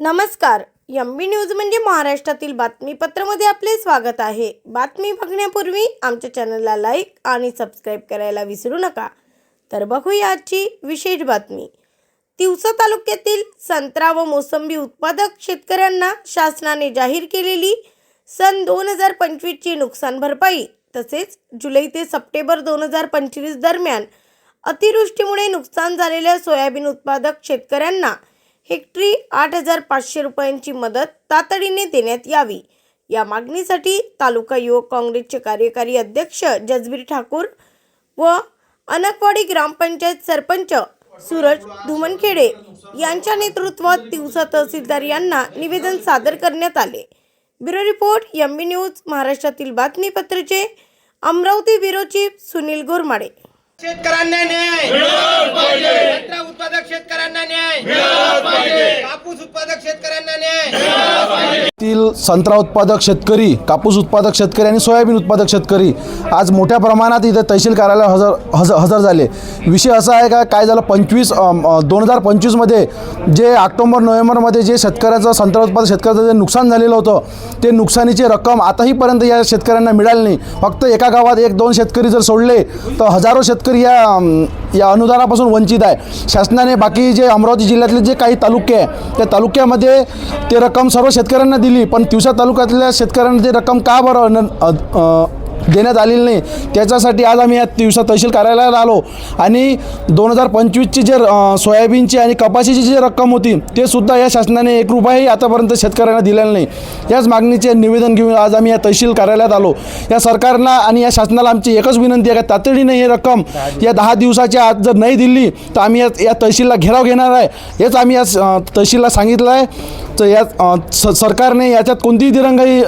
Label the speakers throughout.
Speaker 1: नमस्कार M B news म्हणजे महाराष्ट्रातील बातमीपत्रामध्ये आपले स्वागत आहे. बातमी बघण्यापूर्वी आमच्या चॅनलला लाईक आणि सबस्क्राईब करायला विसरू नका. तर बघूया आजची विशेष बातमी. तिवसा तालुक्यातील संत्रा व मोसंबी उत्पादक शेतकऱ्यांना शासनाने जाहीर केलेली सन दोन हजार पंचवीसची नुकसान भरपाई तसेच जुलै ते सप्टेंबर दोन हजार पंचवीस दरम्यान अतिवृष्टीमुळे नुकसान झालेल्या सोयाबीन उत्पादक शेतकऱ्यांना हेक्टरी आठ हजार पाचशे रुपयांची मदत तातडीने देण्यात यावी. या मागणीसाठी तालुका युवक काँग्रेसचे कार्यकारी अध्यक्ष जजबीर ठाकूर व अनकवाडी ग्रामपंचायत सरपंच सूरज धुमनखेडे यांच्या नेतृत्वात तिवसा तहसीलदार यांना निवेदन सादर करण्यात आले. Bureau report M B news महाराष्ट्रातील बातमीपत्राचे अमरावती ब्युरो चीफ सुनील गोरमाडे.
Speaker 2: शेतकऱ्यांना न्याय! उत्पादक शेतकऱ्यांना न्याय!
Speaker 3: राज्यातील संत्रा उत्पादक शेतकरी कापूस उत्पादक शेतकरी आणि सोयाबीन उत्पादक शेतकरी आज मोठ्या प्रमाणात इथे तहसील कार्यालय हजर हजर हजर झाले. विषय असा आहे का काय झालं पंचवीस दोन हजार पंचवीसमध्ये जे ऑक्टोंबर नोव्हेंबरमध्ये जे शेतकऱ्याचं संत्रा उत्पादक शेतकऱ्याचं जे नुकसान झालेलं होतं ते नुकसानीची रक्कम आताहीपर्यंत या शेतकऱ्यांना मिळाली नाही. फक्त एका गावात एक दोन शेतकरी जर सोडले तर हजारो शेतकरी या या अनुदानापासून वंचित आहे. शासनाने बाकी जे अमरावती जिल्ह्यातले जे काही तालुके आहे त्या तालुक्यामध्ये ते रक्कम सर्व शेतकऱ्यांना दिली पण तिवसा तालुक्यातल्या शेतकऱ्यांना ते रक्कम का बरं देण्यात आलेली नाही. त्याच्यासाठी आज आम्ही या दिवसा तहसील कार्यालयाला आलो. आणि दोन हजार पंचवीसची जे सोयाबीनची आणि कपाशीची जी रक्कम होती ते सुद्धा या शासनाने एक रुपयाही आतापर्यंत शेतकऱ्यांना दिलेला नाही. याच मागणीचे निवेदन घेऊन आज आम्ही या तहसील कार्यालयात आलो. या सरकारला आणि या शासनाला आमची एकच विनंती आहे का तातडीने ही रक्कम या दहा दिवसाच्या आत जर नाही दिली तर आम्ही या या तहसीलला घेराव घेणार आहे. हेच आम्ही या तहसीलला सांगितलं आहे. तर या स सरकारने याच्यात कोणतीही दिरंगाई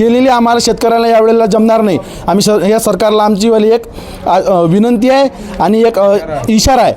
Speaker 3: केलेली आम्हाला शेतकऱ्याला यावेळेला जमणार नाही. आम्ही स या सरकारला आमची वाली एक विनंती आहे आणि एक इशारा आहे.